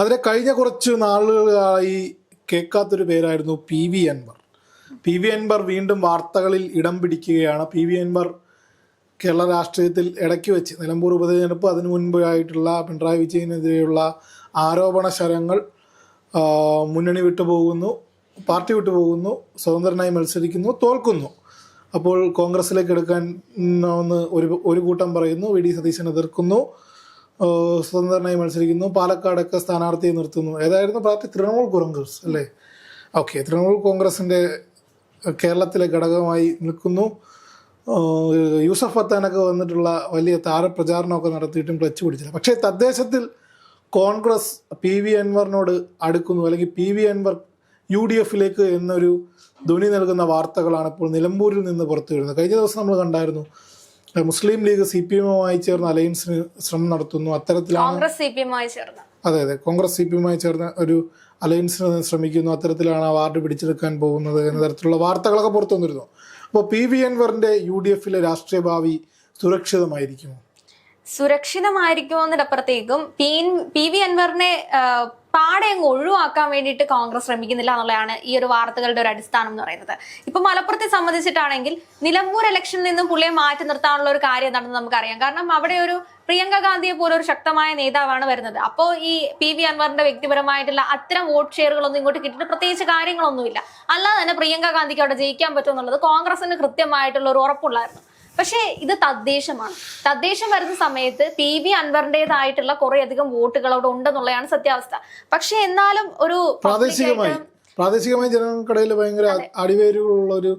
അതിനെ കഴിഞ്ഞ കുറച്ച് നാളുകളായി കേൾക്കാത്തൊരു പേരായിരുന്നു P V Anvar. P V Anvar വീണ്ടും വാർത്തകളിൽ ഇടം പിടിക്കുകയാണ്. പി വി അൻവർ കേരള രാഷ്ട്രീയത്തിൽ ഇടയ്ക്ക് വെച്ച് നിലമ്പൂർ ഉപതെരഞ്ഞെടുപ്പ് അതിനു മുൻപായിട്ടുള്ള പിണറായി വിജയനെതിരെയുള്ള ആരോപണ ശരങ്ങൾ മുന്നണി വിട്ടുപോകുന്നു പാർട്ടി വിട്ടുപോകുന്നു സ്വതന്ത്രനായി മത്സരിക്കുന്നു തോൽക്കുന്നു. അപ്പോൾ കോൺഗ്രസിലേക്ക് എടുക്കാൻ ഒന്ന് ഒരു ഒരു കൂട്ടം പറയുന്നു വി ഡി സതീശൻ എതിർക്കുന്നു. സ്വതന്ത്രനായി മത്സരിക്കുന്നു. പാലക്കാടൊക്കെ സ്ഥാനാർത്ഥിയെ നിർത്തുന്നു. ഏതായിരുന്നു പാർട്ടി? തൃണമൂൽ കോൺഗ്രസ് അല്ലേ? ഓക്കെ തൃണമൂൽ കോൺഗ്രസിന്റെ കേരളത്തിലെ ഘടകമായി നിൽക്കുന്നു. യൂസഫ് ഫത്താനൊക്കെ വന്നിട്ടുള്ള വലിയ താരപ്രചാരണമൊക്കെ നടത്തിയിട്ടും ക്ലച്ച് പിടിച്ചില്ല. പക്ഷേ തദ്ദേശത്തിൽ കോൺഗ്രസ് പി വി അൻവറിനോട് അടുക്കുന്നു. അല്ലെങ്കിൽ P V Anvar U D എഫിലേക്ക് എന്നൊരു ധ്വനി നൽകുന്ന വാർത്തകളാണ് ഇപ്പോൾ നിലമ്പൂരിൽ നിന്ന് പുറത്തു വരുന്നത് കഴിഞ്ഞ ദിവസം നമ്മൾ കണ്ടായിരുന്നു മുസ്ലിം ലീഗ് സി പി എമ്മുമായി ചേർന്ന് അലയൻസിന് ശ്രമം നടത്തുന്നു. അത്തരത്തിലാണ് അതെ അതെ. കോൺഗ്രസ് സി പി എമ്മുമായി ചേർന്ന് ഒരു അലയൻസിന് ശ്രമിക്കുന്നു. അത്തരത്തിലാണ് അവാർഡ് പിടിച്ചെടുക്കാൻ പോകുന്നത് എന്ന തരത്തിലുള്ള വാർത്തകളൊക്കെ പുറത്തു വന്നിരുന്നു. അപ്പോൾ പി വി എൻവറിന്റെ യു ഡി എഫിലെ രാഷ്ട്രീയ ഭാവി സുരക്ഷിതമായിരിക്കുമോ? സുരക്ഷിതമായിരിക്കുമോ എന്നതിനപ്പുറത്തേക്കും പി പി വി അൻവറിനെ പാടെ അങ്ങ് ഒഴിവാക്കാൻ വേണ്ടിയിട്ട് കോൺഗ്രസ് ശ്രമിക്കുന്നില്ല എന്നുള്ളതാണ് ഈ ഒരു വാർത്തകളുടെ ഒരു അടിസ്ഥാനം എന്ന് പറയുന്നത്. ഇപ്പൊ മലപ്പുറത്തെ സംബന്ധിച്ചിട്ടാണെങ്കിൽ നിലമ്പൂർ ഇലക്ഷനിൽ നിന്നും പുള്ളിയെ മാറ്റി നിർത്താനുള്ള ഒരു കാര്യം എന്താണെന്ന് നമുക്കറിയാം. കാരണം അവിടെ ഒരു പ്രിയങ്ക ഗാന്ധിയെ പോലെ ഒരു ശക്തമായ നേതാവാണ് വരുന്നത്. അപ്പോ ഈ പി വി അൻവറിന്റെ വ്യക്തിപരമായിട്ടുള്ള അത്തരം വോട്ട് ഷെയറുകളൊന്നും ഇങ്ങോട്ട് കിട്ടിയിട്ട് പ്രത്യേകിച്ച് കാര്യങ്ങളൊന്നുമില്ല. അല്ലാതെ തന്നെ പ്രിയങ്ക ഗാന്ധിക്ക് അവിടെ ജയിക്കാൻ പറ്റും എന്നുള്ളത് കോൺഗ്രസിന് കൃത്യമായിട്ടുള്ള ഒരു ഉറപ്പുള്ളായിരുന്നു പക്ഷേ ഇത് തദ്ദേശമാണ്. തദ്ദേശം വരുന്ന സമയത്ത് പി വി അൻവറിന്റെതായിട്ടുള്ള കുറെ അധികം വോട്ടുകൾ അവിടെ ഉണ്ടെന്നുള്ളതാണ് സത്യാവസ്ഥ. പക്ഷെ എന്നാലും ഒരു പ്രാദേശികമായി പ്രാദേശികമായി ജനങ്ങൾക്കിടയിൽ ഭയങ്കര അടിവേരുകളുള്ള ഒരു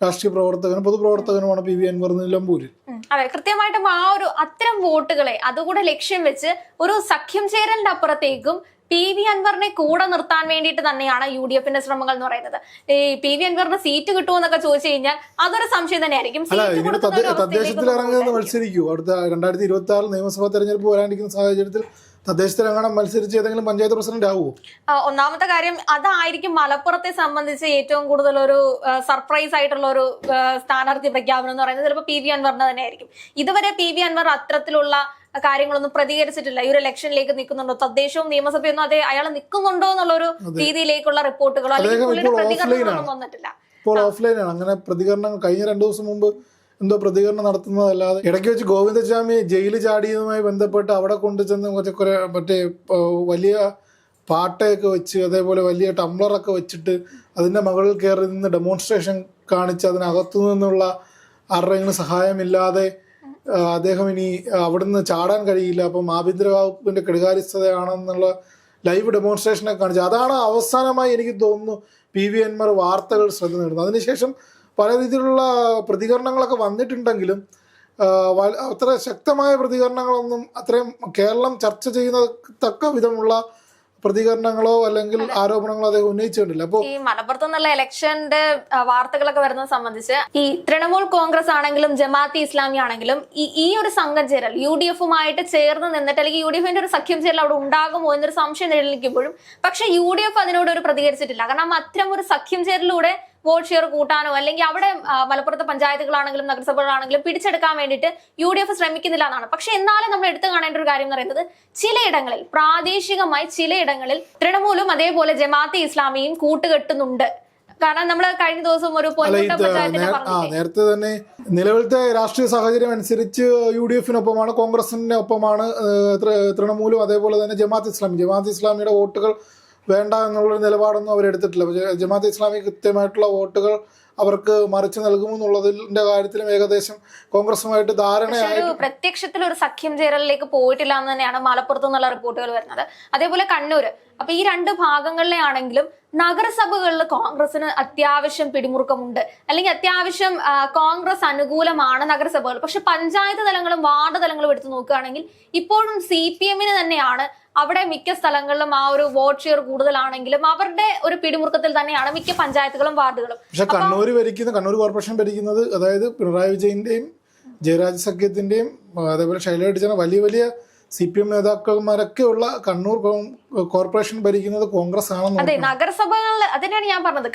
രാഷ്ട്രീയ പ്രവർത്തകനും പൊതുപ്രവർത്തകനുമാണ് പി വി അൻവർ നിലമ്പൂരിൽ അതെ കൃത്യമായിട്ടും ആ ഒരു അത്തരം വോട്ടുകളെ അതുകൂടെ ലക്ഷ്യം വെച്ച് ഒരു സഖ്യം ചേരലിന്റെ അപ്പുറത്തേക്കും പി വി അൻവറിനെ കൂടെ നിർത്താൻ വേണ്ടിയിട്ട് തന്നെയാണ് യു ഡി എഫിന്റെ ശ്രമങ്ങൾ എന്ന് പറയുന്നത്. ഈ പി വി അൻവറിന് സീറ്റ് കിട്ടുമോ എന്നൊക്കെ ചോദിച്ചു കഴിഞ്ഞാൽ അതൊരു സംശയം തന്നെയായിരിക്കും. തദ്ദേശത്തിൽ ഇറങ്ങുന്ന മത്സരിക്കൂ. അടുത്ത രണ്ടായിരത്തി ഇരുപത്തി ആറ് നിയമസഭാ തെരഞ്ഞെടുപ്പ് വരാനിരിക്കുന്ന സാഹചര്യത്തിൽ അങ്ങനെ മത്സരിച്ച് ഏതെങ്കിലും പഞ്ചായത്ത് പ്രസിഡന്റ് ആവുമോ ഒന്നാമത്തെ കാര്യം അതായിരിക്കും മലപ്പുറത്തെ സംബന്ധിച്ച് ഏറ്റവും കൂടുതൽ ഒരു സർപ്രൈസ് ആയിട്ടുള്ള ഒരു സ്ഥാനാർത്ഥി പ്രഖ്യാപനം എന്ന് പറയുന്നത് ചിലപ്പോൾ പി വി അൻവറിന് തന്നെ ആയിരിക്കും ഇതുവരെ പി വി അൻവർ അത്തരത്തിലുള്ള കാര്യങ്ങളൊന്നും പ്രതികരിച്ചിട്ടില്ല. ഈ ഒരു ഇലക്ഷനിലേക്ക് നിൽക്കുന്നുണ്ടോ? തദ്ദേശവും നിയമസഭയൊന്നും അതെ അയാൾ നിൽക്കുന്നുണ്ടോ എന്നുള്ള ഒരു രീതിയിലേക്കുള്ള റിപ്പോർട്ടുകളോ അല്ലെങ്കിൽ പ്രതികരണങ്ങളൊന്നും. വന്നിട്ടില്ല. ഇപ്പോൾ ഓഫ്ലൈനാണ്. അങ്ങനെ പ്രതികരണങ്ങൾ കഴിഞ്ഞ രണ്ടു ദിവസം മുമ്പ് എന്തോ പ്രതികരണം നടത്തുന്നതല്ലാതെ ഇടയ്ക്ക് വെച്ച് ഗോവിന്ദസ്വാമി ജയിൽ ചാടിയതുമായി ബന്ധപ്പെട്ട് അവിടെ കൊണ്ടുചെന്ന് കുറച്ച് കുറേ മറ്റേ വലിയ പാട്ടയൊക്കെ വെച്ച് അതേപോലെ വലിയ ടംബ്ലറൊക്കെ വെച്ചിട്ട് അതിന്റെ മുകളിൽ കയറി നിന്ന് ഡെമോൺസ്ട്രേഷൻ കാണിച്ച് അതിനകത്തു നിന്നുള്ള ആരുടെയെങ്കിലും സഹായമില്ലാതെ അദ്ദേഹം ഇനി അവിടുന്ന് ചാടാൻ കഴിയില്ല. അപ്പം ആഭ്യന്തര വകുപ്പിന്റെ കെടുകാര്യസ്ഥതയാണെന്നുള്ള ലൈവ് ഡെമോൺസ്ട്രേഷനൊക്കെ കാണിച്ചു. അതാണ് അവസാനമായി എനിക്ക് തോന്നുന്നു പി വി എൻമാർ വാർത്തകൾ ശ്രദ്ധ നേടുന്നത്. അതിനുശേഷം പല രീതിയിലുള്ള പ്രതികരണങ്ങളൊക്കെ വന്നിട്ടുണ്ടെങ്കിലും അത്ര ശക്തമായ പ്രതികരണങ്ങളൊന്നും അത്രയും കേരളം ചർച്ച ചെയ്യുന്ന തക്ക വിധമുള്ള പ്രതികരണങ്ങളോ അല്ലെങ്കിൽ ആരോപണങ്ങളോ അദ്ദേഹം ഉന്നയിച്ചിട്ടില്ല. അപ്പോൾ ഈ മലപ്പുറത്ത് നിന്നുള്ള ഇലക്ഷന്റെ വാർത്തകളൊക്കെ വരുന്നത് സംബന്ധിച്ച് ഈ തൃണമൂൽ കോൺഗ്രസ് ആണെങ്കിലും ജമാഅത്ത് ഇസ്ലാമി ആണെങ്കിലും ഈ ഈ ഒരു സംഘം ചേരൽ യു ഡി എഫുമായിട്ട് ചേർന്ന് നിന്നിട്ട് അല്ലെങ്കിൽ യു ഡി എഫിന്റെ ഒരു സഖ്യം ചേരൽ അവിടെ ഉണ്ടാകുമോ എന്നൊരു സംശയം നിലനിൽക്കുമ്പോഴും പക്ഷെ യു ഡി എഫ് അതിനോട് ഒരു പ്രതികരിച്ചിട്ടില്ല. കാരണം അത്തരം ഒരു സഖ്യം ചേരലിലൂടെ വോട്ട് ഷെയർ കൂട്ടാനോ അല്ലെങ്കിൽ അവിടെ മലപ്പുറത്ത് പഞ്ചായത്തുകളാണെങ്കിലും നഗരസഭകളാണെങ്കിലും പിടിച്ചെടുക്കാൻ വേണ്ടിയിട്ട് യു ഡി എഫ് ശ്രമിക്കുന്നില്ല എന്നാണ്. പക്ഷെ എന്നാലും നമ്മൾ എടുത്തു കാണേണ്ട ഒരു കാര്യം എന്ന് പറയുന്നത് ചിലയിടങ്ങളിൽ പ്രാദേശികമായി ചിലയിടങ്ങളിൽ തൃണമൂലും അതേപോലെ ജമാഅത്തെ ഇസ്ലാമിയും കൂട്ടുകെട്ടുന്നുണ്ട്. കാരണം നമ്മൾ കഴിഞ്ഞ ദിവസം ഒരു നേരത്തെ തന്നെ നിലവിലത്തെ രാഷ്ട്രീയ സാഹചര്യം അനുസരിച്ച് യു ഡി എഫിനൊപ്പമാണ് കോൺഗ്രസിന്റെ ഒപ്പമാണ് തൃണമൂലും അതേപോലെ തന്നെ ജമാഅത്ത് ഇസ്ലാമി. ജമാഅത്ത് ഇസ്ലാമിയുടെ വോട്ടുകൾ വേണ്ട എന്നുള്ളൊരു നിലപാടൊന്നും അവരെടുത്തിട്ടില്ല ജമാഅത്ത് ഇസ്ലാമി കൃത്യമായിട്ടുള്ള വോട്ടുകൾ അവർക്ക് മറിച്ച് നൽകുമെന്നുള്ളതിന്റെ കാര്യത്തിലും ഏകദേശം കോൺഗ്രസുമായിട്ട് ധാരണയായി പ്രത്യക്ഷത്തിൽ ഒരു സഖ്യം ചേരലിലേക്ക് പോയിട്ടില്ല എന്ന് തന്നെയാണ് മലപ്പുറത്തു നിന്നുള്ള റിപ്പോർട്ടുകൾ വരുന്നത്. അതേപോലെ കണ്ണൂര്. അപ്പൊ ഈ രണ്ട് ഭാഗങ്ങളിലെ ആണെങ്കിലും നഗരസഭകളിൽ കോൺഗ്രസിന് അത്യാവശ്യം പിടിമുറുക്കമുണ്ട്. അല്ലെങ്കിൽ അത്യാവശ്യം കോൺഗ്രസ് അനുകൂലമാണ് നഗരസഭകൾ. പക്ഷെ പഞ്ചായത്ത് തലങ്ങളും വാർഡ് തലങ്ങളും എടുത്തു നോക്കുകയാണെങ്കിൽ ഇപ്പോഴും സി പി എമ്മിന് തന്നെയാണ് അവിടെ മിക്ക സ്ഥലങ്ങളിലും ആ ഒരു വോട്ട് ഷെയർ കൂടുതലാണെങ്കിലും അവരുടെ ഒരു പിടിമുറുക്കത്തിൽ തന്നെയാണ് മിക്ക പഞ്ചായത്തുകളും വാർഡുകളും. പക്ഷെ കണ്ണൂർ ഭരിക്കുന്ന കണ്ണൂർ കോർപ്പറേഷൻ ഭരിക്കുന്നത് അതായത് പിണറായി വിജയന്റെയും ജയരാജ് സഖ്യത്തിന്റെയും അതേപോലെ ശൈല വലിയ വലിയ സി പി എം നേതാക്കന്മാരൊക്കെയുള്ള കണ്ണൂർ കോർപ്പറേഷൻ ഭരിക്കുന്നത് കോൺഗ്രസ് ആണെന്ന് അതെ നഗരസഭകളിൽ അതിനാണ് ഞാൻ പറഞ്ഞത്.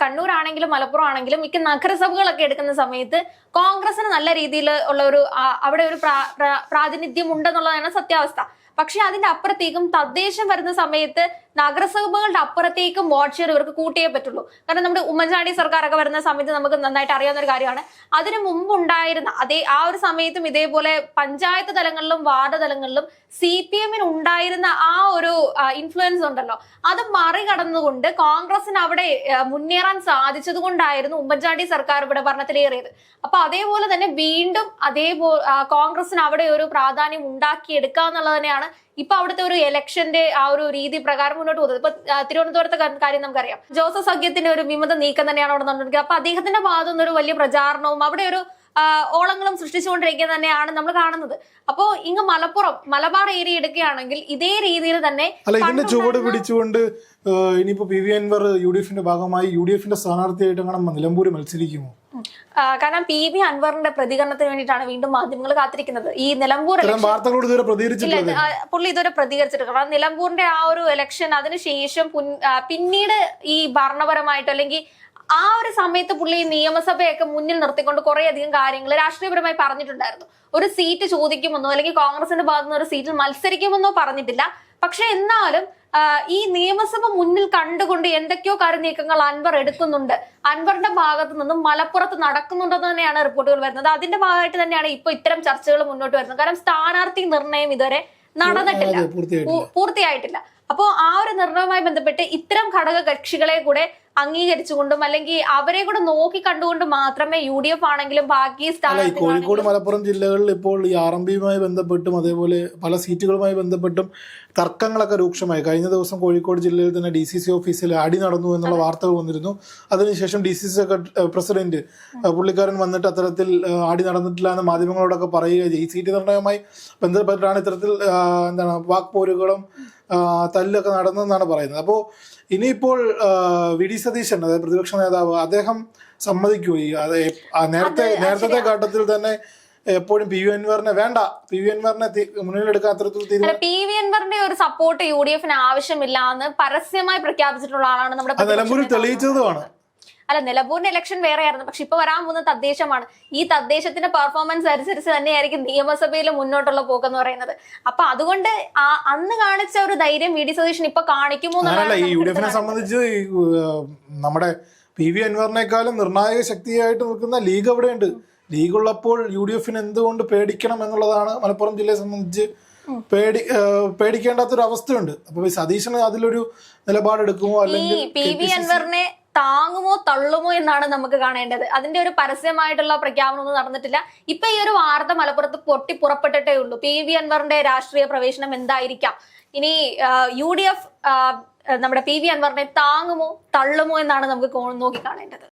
കണ്ണൂർ ആണെങ്കിലും മലപ്പുറം ആണെങ്കിലും മിക്ക നഗരസഭകളൊക്കെ എടുക്കുന്ന സമയത്ത് കോൺഗ്രസിന് നല്ല രീതിയിൽ ഉള്ള ഒരു അവിടെ ഒരു പ്രാ- പ്രാ- പ്രാതിനിധ്യം ഉണ്ടെന്നുള്ളതാണ് സത്യാവസ്ഥ. പക്ഷെ അതിന്റെ അപ്പുറത്തേക്കും തദ്ദേശം വരുന്ന സമയത്ത് നഗരസഭകളുടെ അപ്പുറത്തേക്കും വാർഡ് ഷെയർ ഇവർക്ക് കൂട്ടിയേ പറ്റുള്ളൂ. കാരണം നമ്മുടെ ഉമ്മൻചാണ്ടി സർക്കാരൊക്കെ വരുന്ന സമയത്ത് നമുക്ക് നന്നായിട്ട് അറിയാവുന്ന ഒരു കാര്യമാണ്. അതിനു മുമ്പ് ഉണ്ടായിരുന്ന അതേ ആ ഒരു സമയത്തും ഇതേപോലെ പഞ്ചായത്ത് തലങ്ങളിലും വാർഡ് തലങ്ങളിലും സി പി എമ്മിന് ഉണ്ടായിരുന്ന ആ ഒരു ഇൻഫ്ലുവൻസ് ഉണ്ടല്ലോ. അത് മറികടന്നുകൊണ്ട് കോൺഗ്രസിന് അവിടെ മുന്നേറാൻ സാധിച്ചത് കൊണ്ടായിരുന്നു ഉമ്മൻചാണ്ടി സർക്കാർ ഇവിടെ ഭരണത്തിലേറിയത്. അപ്പൊ അതേപോലെ തന്നെ വീണ്ടും അതേപോലെ കോൺഗ്രസിന് അവിടെ ഒരു പ്രാധാന്യം ഉണ്ടാക്കിയെടുക്കുക എന്നുള്ളത് തന്നെയാണ് ഇപ്പൊ അവിടുത്തെ ഒരു ഇലക്ഷന്റെ ആ ഒരു രീതി പ്രകാരം മുന്നോട്ട് പോകുന്നത്. ഇപ്പൊ തിരുവനന്തപുരത്തെ കാര്യം നമുക്കറിയാം. ജോസഫ് സഖ്യത്തിന്റെ ഒരു വിമത നീക്കം തന്നെയാണ് അവിടെ നടന്നിരിക്കുന്നത്. അപ്പൊ അദ്ദേഹത്തിന്റെ ഭാഗത്തുനിന്ന് ഒരു വലിയ പ്രചാരണവും അവിടെ ഒരു ഓളങ്ങളും സൃഷ്ടിച്ചുകൊണ്ടിരിക്കുക തന്നെയാണ് നമ്മൾ കാണുന്നത്. അപ്പോ ഇങ്ങ് മലപ്പുറം മലബാർ ഏരിയ എടുക്കുകയാണെങ്കിൽ ഇതേ രീതിയിൽ തന്നെ അല്ല ഇതിന്റെ ചുവട് പിടിച്ചുകൊണ്ട് ഇനിയിപ്പോ P V Anvar U D എഫിന്റെ ഭാഗമായി യു ഡി എഫിന്റെ സ്ഥാനാർത്ഥിയായിട്ട് അങ്ങനെ നിലമ്പൂര് മത്സരിക്കുമോ? കാരണം പി വി അൻവറിന്റെ പ്രതികരണത്തിന് വേണ്ടിയിട്ടാണ് വീണ്ടും മാധ്യമങ്ങൾ കാത്തിരിക്കുന്നത്. ഈ നിലമ്പൂർ വാർത്തകളോട് ഇതുവരെ ആ, പുള്ളി ഇതുവരെ പ്രതികരിച്ചിട്ടില്ല. കാരണം നിലമ്പൂരിന്റെ ആ ഒരു ഇലക്ഷൻ അതിനുശേഷം പിന്നീട് ഈ ഭരണപരമായിട്ടോ അല്ലെങ്കിൽ ആ ഒരു സമയത്ത് പുള്ളി നിയമസഭയൊക്കെ മുന്നിൽ നിർത്തിക്കൊണ്ട് കുറെ അധികം കാര്യങ്ങൾ രാഷ്ട്രീയപരമായി പറഞ്ഞിട്ടുണ്ടായിരുന്നു. ഒരു സീറ്റ് ചോദിക്കുമെന്നോ അല്ലെങ്കിൽ കോൺഗ്രസിന്റെ ഭാഗത്തുനിന്ന് ഒരു സീറ്റിൽ മത്സരിക്കുമെന്നോ പറഞ്ഞിട്ടില്ല. പക്ഷെ എന്നാലും ഈ നിയമസഭ മുന്നിൽ കണ്ടുകൊണ്ട് എന്തൊക്കെയോ കാര്യനീക്കങ്ങൾ അൻവർ എടുക്കുന്നുണ്ട്. അൻവറിന്റെ ഭാഗത്തു നിന്നും മലപ്പുറത്ത് നടക്കുന്നുണ്ടെന്ന് തന്നെയാണ് റിപ്പോർട്ടുകൾ വരുന്നത്. അതിന്റെ ഭാഗമായിട്ട് തന്നെയാണ് ഇപ്പൊ ഇത്തരം ചർച്ചകൾ മുന്നോട്ട് വരുന്നത്. കാരണം സ്ഥാനാർത്ഥി നിർണയം ഇതുവരെ നടന്നിട്ടില്ല. പൂർത്തിയായിട്ടില്ല. അപ്പോ ആ ഒരു നിർണയവുമായി ബന്ധപ്പെട്ട് ഇത്തരം ഘടക കക്ഷികളെ കൂടെ അംഗീകരിച്ചുകൊണ്ടും അല്ലെങ്കിൽ അവരെ കൂടെ നോക്കി കണ്ടുകൊണ്ട് മാത്രമേ യു ഡി എഫ് ആണെങ്കിലും ബാക്കി കോഴിക്കോട് മലപ്പുറം ജില്ലകളിൽ ഇപ്പോൾ ഈ ആർ എം പിയുമായി ബന്ധപ്പെട്ടും അതേപോലെ പല സീറ്റുകളുമായി ബന്ധപ്പെട്ടും തർക്കങ്ങളൊക്കെ രൂക്ഷമായി. കഴിഞ്ഞ ദിവസം കോഴിക്കോട് ജില്ലയിൽ തന്നെ ഡി സി സി ഓഫീസിൽ അടി നടന്നു എന്നുള്ള വാർത്തകൾ വന്നിരുന്നു. അതിനുശേഷം ഡി സി സി പ്രസിഡന്റ് പുള്ളിക്കാരൻ വന്നിട്ട് അത്തരത്തിൽ അടി നടന്നിട്ടില്ല എന്ന് മാധ്യമങ്ങളോടൊക്കെ പറയുകയും ഈ സീറ്റ് നിർണയവുമായി ബന്ധപ്പെട്ടാണ് ഇത്തരത്തിൽ എന്താണ് വാക്പോരുകളും തല്ലൊക്കെ നടന്നെന്നാണ് പറയുന്നത്. അപ്പോൾ ഇനിയിപ്പോൾ വി ഡി സതീശൻ അതായത് പ്രതിപക്ഷ നേതാവ് അദ്ദേഹം സമ്മതിക്കൂ ഈ നേരത്തെ നേരത്തെ ഘട്ടത്തിൽ തന്നെ എപ്പോഴും പി വി അൻവറിനെ വേണ്ട. പി വി അൻവറിനെ മുന്നിലെടുക്കാൻ പി വി അൻവറിന്റെ ഒരു സപ്പോർട്ട് യു ഡി എഫിന് ആവശ്യമില്ല എന്ന് പരസ്യമായി പ്രഖ്യാപിച്ചിട്ടുള്ള ആളാണ് നമ്മുടെ നിലമ്പൂരിൽ തെളിയിച്ചതുമാണ്. അല്ല നിലമ്പൂരിന്റെ ഇലക്ഷൻ വേറെയായിരുന്നു. പക്ഷെ ഇപ്പൊ വരാൻ പോകുന്ന തദ്ദേശമാണ്. ഈ തദ്ദേശത്തിന്റെ പെർഫോമൻസ് അനുസരിച്ച് തന്നെയായിരിക്കും നിയമസഭയിൽ മുന്നോട്ടുള്ള പോക്കെന്ന് പറയുന്നത്. അപ്പൊ അതുകൊണ്ട് അന്ന് കാണിച്ച ഒരു ധൈര്യം വി ഡി സതീശൻ ഇപ്പൊ കാണിക്കുമോ അങ്ങനല്ല ഈ യു ഡി എഫിനെ സംബന്ധിച്ച് നമ്മുടെ പി വി അൻവറിനേക്കാളും നിർണായക ശക്തിയായിട്ട് നിൽക്കുന്ന ലീഗ് എവിടെയുണ്ട് ലീഗ് ഉള്ളപ്പോൾ യു ഡി എഫിന് എന്തുകൊണ്ട് പേടിക്കണം എന്നുള്ളതാണ് മലപ്പുറം ജില്ലയെ സംബന്ധിച്ച് പേടി പേടിക്കേണ്ടാത്തൊരു അവസ്ഥയുണ്ട് അപ്പൊ സതീശന് അതിലൊരു നിലപാടെടുക്കുമോ അല്ലെങ്കിൽ പി വി അൻവറിനെ താങ്ങുമോ തള്ളുമോ എന്നാണ് നമുക്ക് കാണേണ്ടത്. അതിന്റെ ഒരു പരസ്യമായിട്ടുള്ള പ്രഖ്യാപനം ഒന്നും നടന്നിട്ടില്ല. ഇപ്പൊ ഈ ഒരു വാർത്ത മലപ്പുറത്ത് പൊട്ടി പുറപ്പെട്ടിട്ടേ ഉള്ളൂ. പി വി അൻവറിന്റെ രാഷ്ട്രീയ പ്രവേശനം എന്തായിരിക്കാം? ഇനി യു ഡി എഫ് നമ്മുടെ പി വി അൻവറിനെ താങ്ങുമോ തള്ളുമോ എന്നാണ് നമുക്ക് നോക്കി കാണേണ്ടത്.